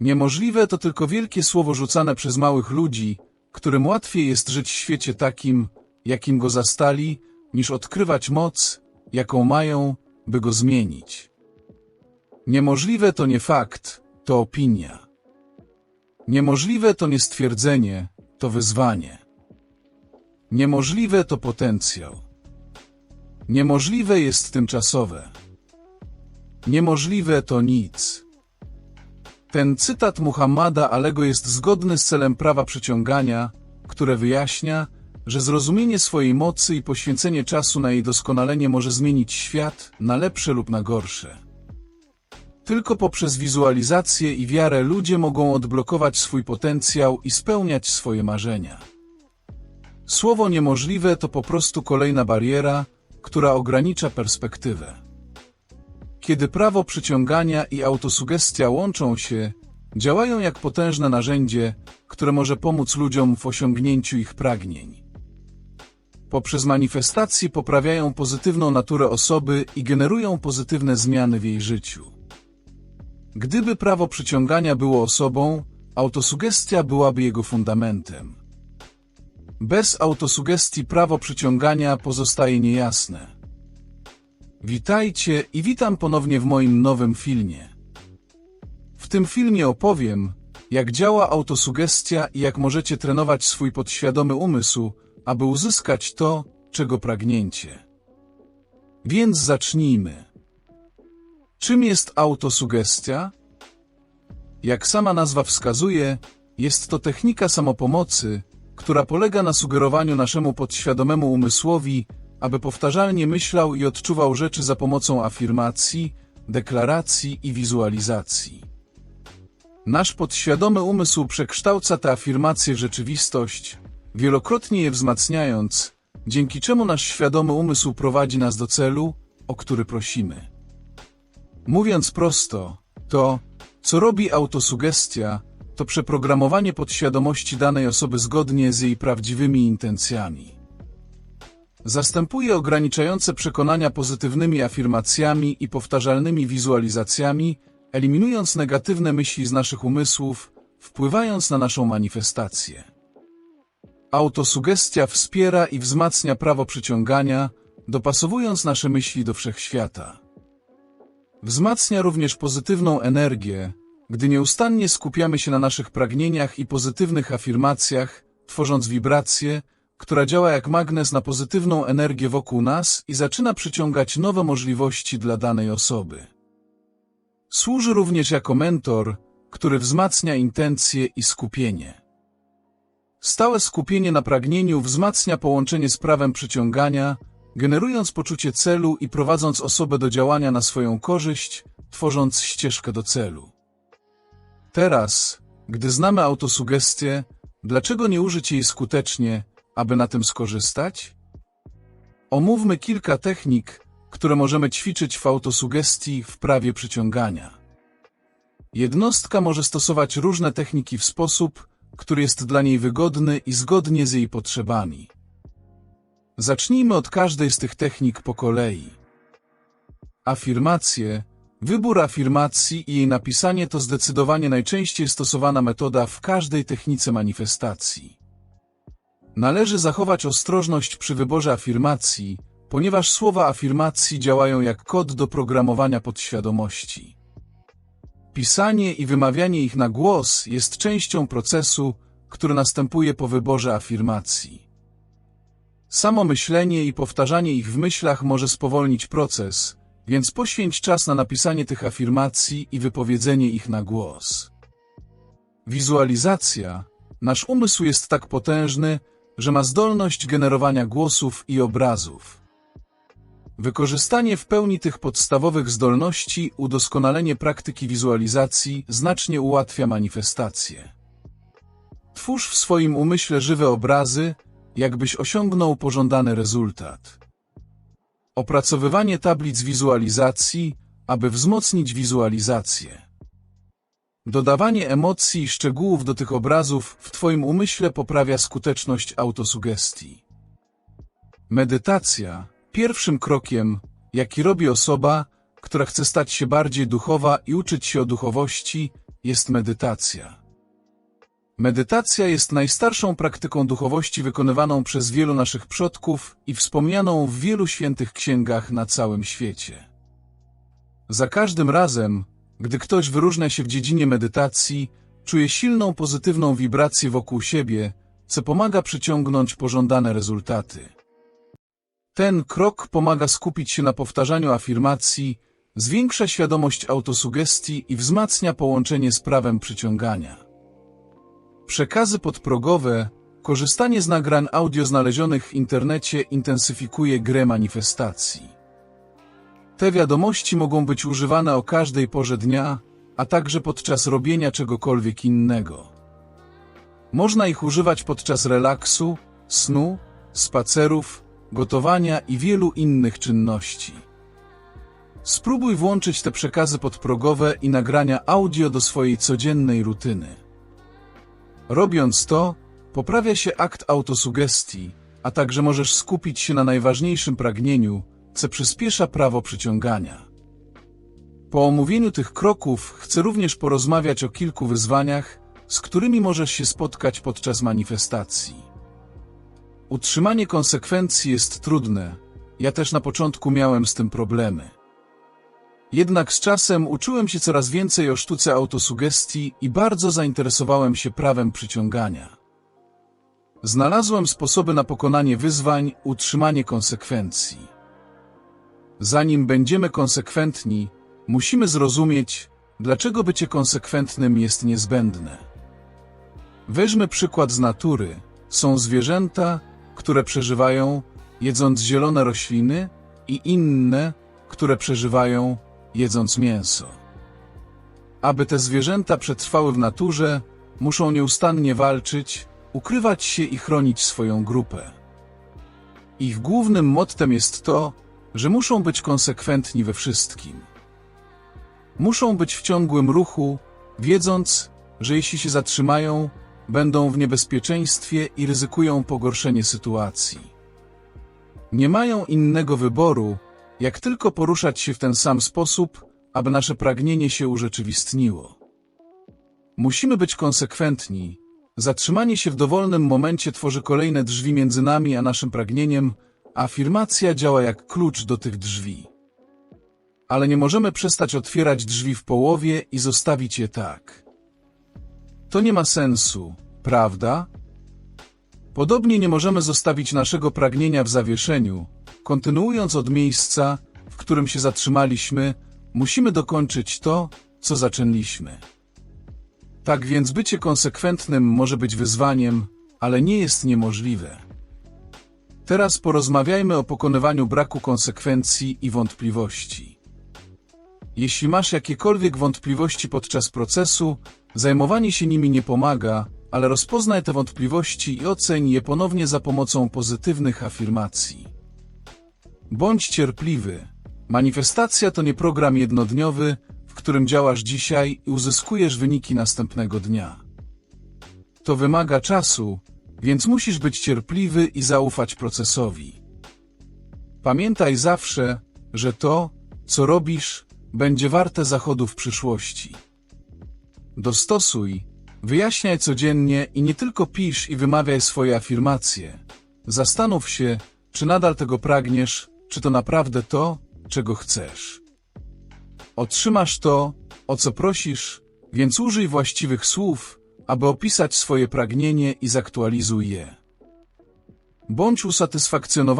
Niemożliwe to tylko wielkie słowo rzucane przez małych ludzi, którym łatwiej jest żyć w świecie takim, jakim go zastali, niż odkrywać moc, jaką mają, by go zmienić. Niemożliwe to nie fakt, to opinia. Niemożliwe to nie stwierdzenie, to wyzwanie. Niemożliwe to potencjał. Niemożliwe jest tymczasowe. Niemożliwe to nic. Ten cytat Muhammada Alego jest zgodny z celem prawa przyciągania, które wyjaśnia, że zrozumienie swojej mocy i poświęcenie czasu na jej doskonalenie może zmienić świat na lepsze lub na gorsze. Tylko poprzez wizualizację i wiarę ludzie mogą odblokować swój potencjał i spełniać swoje marzenia. Słowo niemożliwe to po prostu kolejna bariera, która ogranicza perspektywę. Kiedy prawo przyciągania i autosugestia łączą się, działają jak potężne narzędzie, które może pomóc ludziom w osiągnięciu ich pragnień. Poprzez manifestacje poprawiają pozytywną naturę osoby i generują pozytywne zmiany w jej życiu. Gdyby prawo przyciągania było osobą, autosugestia byłaby jego fundamentem. Bez autosugestii prawo przyciągania pozostaje niejasne. Witajcie i witam ponownie w moim nowym filmie. W tym filmie opowiem, jak działa autosugestia i jak możecie trenować swój podświadomy umysł, aby uzyskać to, czego pragnięcie. Więc zacznijmy. Czym jest autosugestia? Jak sama nazwa wskazuje, jest to technika samopomocy, która polega na sugerowaniu naszemu podświadomemu umysłowi, aby powtarzalnie myślał i odczuwał rzeczy za pomocą afirmacji, deklaracji i wizualizacji. Nasz podświadomy umysł przekształca te afirmacje w rzeczywistość, wielokrotnie je wzmacniając, dzięki czemu nasz świadomy umysł prowadzi nas do celu, o który prosimy. Mówiąc prosto, to, co robi autosugestia, to przeprogramowanie podświadomości danej osoby zgodnie z jej prawdziwymi intencjami. Zastępuje ograniczające przekonania pozytywnymi afirmacjami i powtarzalnymi wizualizacjami, eliminując negatywne myśli z naszych umysłów, wpływając na naszą manifestację. Autosugestia wspiera i wzmacnia prawo przyciągania, dopasowując nasze myśli do wszechświata. Wzmacnia również pozytywną energię, gdy nieustannie skupiamy się na naszych pragnieniach i pozytywnych afirmacjach, tworząc wibrację, która działa jak magnes na pozytywną energię wokół nas i zaczyna przyciągać nowe możliwości dla danej osoby. Służy również jako mentor, który wzmacnia intencje i skupienie. Stałe skupienie na pragnieniu wzmacnia połączenie z prawem przyciągania, generując poczucie celu i prowadząc osobę do działania na swoją korzyść, tworząc ścieżkę do celu. Teraz, gdy znamy autosugestię, dlaczego nie użyć jej skutecznie, aby na tym skorzystać? Omówmy kilka technik, które możemy ćwiczyć w autosugestii w prawie przyciągania. Jednostka może stosować różne techniki w sposób, który jest dla niej wygodny i zgodnie z jej potrzebami. Zacznijmy od każdej z tych technik po kolei. Afirmacje. Wybór afirmacji i jej napisanie to zdecydowanie najczęściej stosowana metoda w każdej technice manifestacji. Należy zachować ostrożność przy wyborze afirmacji, ponieważ słowa afirmacji działają jak kod do programowania podświadomości. Pisanie i wymawianie ich na głos jest częścią procesu, który następuje po wyborze afirmacji. Samo myślenie i powtarzanie ich w myślach może spowolnić proces, więc poświęć czas na napisanie tych afirmacji i wypowiedzenie ich na głos. Wizualizacja. Nasz umysł jest tak potężny, że ma zdolność generowania głosów i obrazów. Wykorzystanie w pełni tych podstawowych zdolności, udoskonalenie praktyki wizualizacji znacznie ułatwia manifestację. Twórz w swoim umyśle żywe obrazy, jakbyś osiągnął pożądany rezultat. Opracowywanie tablic wizualizacji, aby wzmocnić wizualizację. Dodawanie emocji i szczegółów do tych obrazów w Twoim umyśle poprawia skuteczność autosugestii. Medytacja. Pierwszym krokiem, jaki robi osoba, która chce stać się bardziej duchowa i uczyć się o duchowości, jest medytacja. Medytacja jest najstarszą praktyką duchowości wykonywaną przez wielu naszych przodków i wspomnianą w wielu świętych księgach na całym świecie. Za każdym razem, gdy ktoś wyróżnia się w dziedzinie medytacji, czuje silną pozytywną wibrację wokół siebie, co pomaga przyciągnąć pożądane rezultaty. Ten krok pomaga skupić się na powtarzaniu afirmacji, zwiększa świadomość autosugestii i wzmacnia połączenie z prawem przyciągania. Przekazy podprogowe, korzystanie z nagrań audio znalezionych w internecie intensyfikuje grę manifestacji. Te wiadomości mogą być używane o każdej porze dnia, a także podczas robienia czegokolwiek innego. Można ich używać podczas relaksu, snu, spacerów, gotowania i wielu innych czynności. Spróbuj włączyć te przekazy podprogowe i nagrania audio do swojej codziennej rutyny. Robiąc to, poprawia się akt autosugestii, a także możesz skupić się na najważniejszym pragnieniu, co przyspiesza prawo przyciągania. Po omówieniu tych kroków chcę również porozmawiać o kilku wyzwaniach, z którymi możesz się spotkać podczas manifestacji. Utrzymanie konsekwencji jest trudne, ja też na początku miałem z tym problemy. Jednak z czasem uczyłem się coraz więcej o sztuce autosugestii i bardzo zainteresowałem się prawem przyciągania. Znalazłem sposoby na pokonanie wyzwań, utrzymanie konsekwencji. Zanim będziemy konsekwentni, musimy zrozumieć, dlaczego bycie konsekwentnym jest niezbędne. Weźmy przykład z natury. Są zwierzęta, które przeżywają, jedząc zielone rośliny, i inne, które przeżywają, jedząc mięso. Aby te zwierzęta przetrwały w naturze, muszą nieustannie walczyć, ukrywać się i chronić swoją grupę. Ich głównym mottem jest to, że muszą być konsekwentni we wszystkim. Muszą być w ciągłym ruchu, wiedząc, że jeśli się zatrzymają, będą w niebezpieczeństwie i ryzykują pogorszenie sytuacji. Nie mają innego wyboru, jak tylko poruszać się w ten sam sposób, aby nasze pragnienie się urzeczywistniło. Musimy być konsekwentni. Zatrzymanie się w dowolnym momencie tworzy kolejne drzwi między nami a naszym pragnieniem, afirmacja działa jak klucz do tych drzwi. Ale nie możemy przestać otwierać drzwi w połowie i zostawić je tak. To nie ma sensu, prawda? Podobnie nie możemy zostawić naszego pragnienia w zawieszeniu. Kontynuując od miejsca, w którym się zatrzymaliśmy, musimy dokończyć to, co zaczęliśmy. Tak więc bycie konsekwentnym może być wyzwaniem, ale nie jest niemożliwe. Teraz porozmawiajmy o pokonywaniu braku konsekwencji i wątpliwości. Jeśli masz jakiekolwiek wątpliwości podczas procesu, zajmowanie się nimi nie pomaga, ale rozpoznaj te wątpliwości i oceń je ponownie za pomocą pozytywnych afirmacji. Bądź cierpliwy. Manifestacja to nie program jednodniowy, w którym działasz dzisiaj i uzyskujesz wyniki następnego dnia. To wymaga czasu, więc musisz być cierpliwy i zaufać procesowi. Pamiętaj zawsze, że to, co robisz, będzie warte zachodu w przyszłości. Dostosuj, wyjaśniaj codziennie i nie tylko pisz i wymawiaj swoje afirmacje. Zastanów się, czy nadal tego pragniesz, czy to naprawdę to, czego chcesz. Otrzymasz to, o co prosisz, więc użyj właściwych słów, aby opisać swoje pragnienie i zaktualizuj je. Bądź usatysfakcjonowany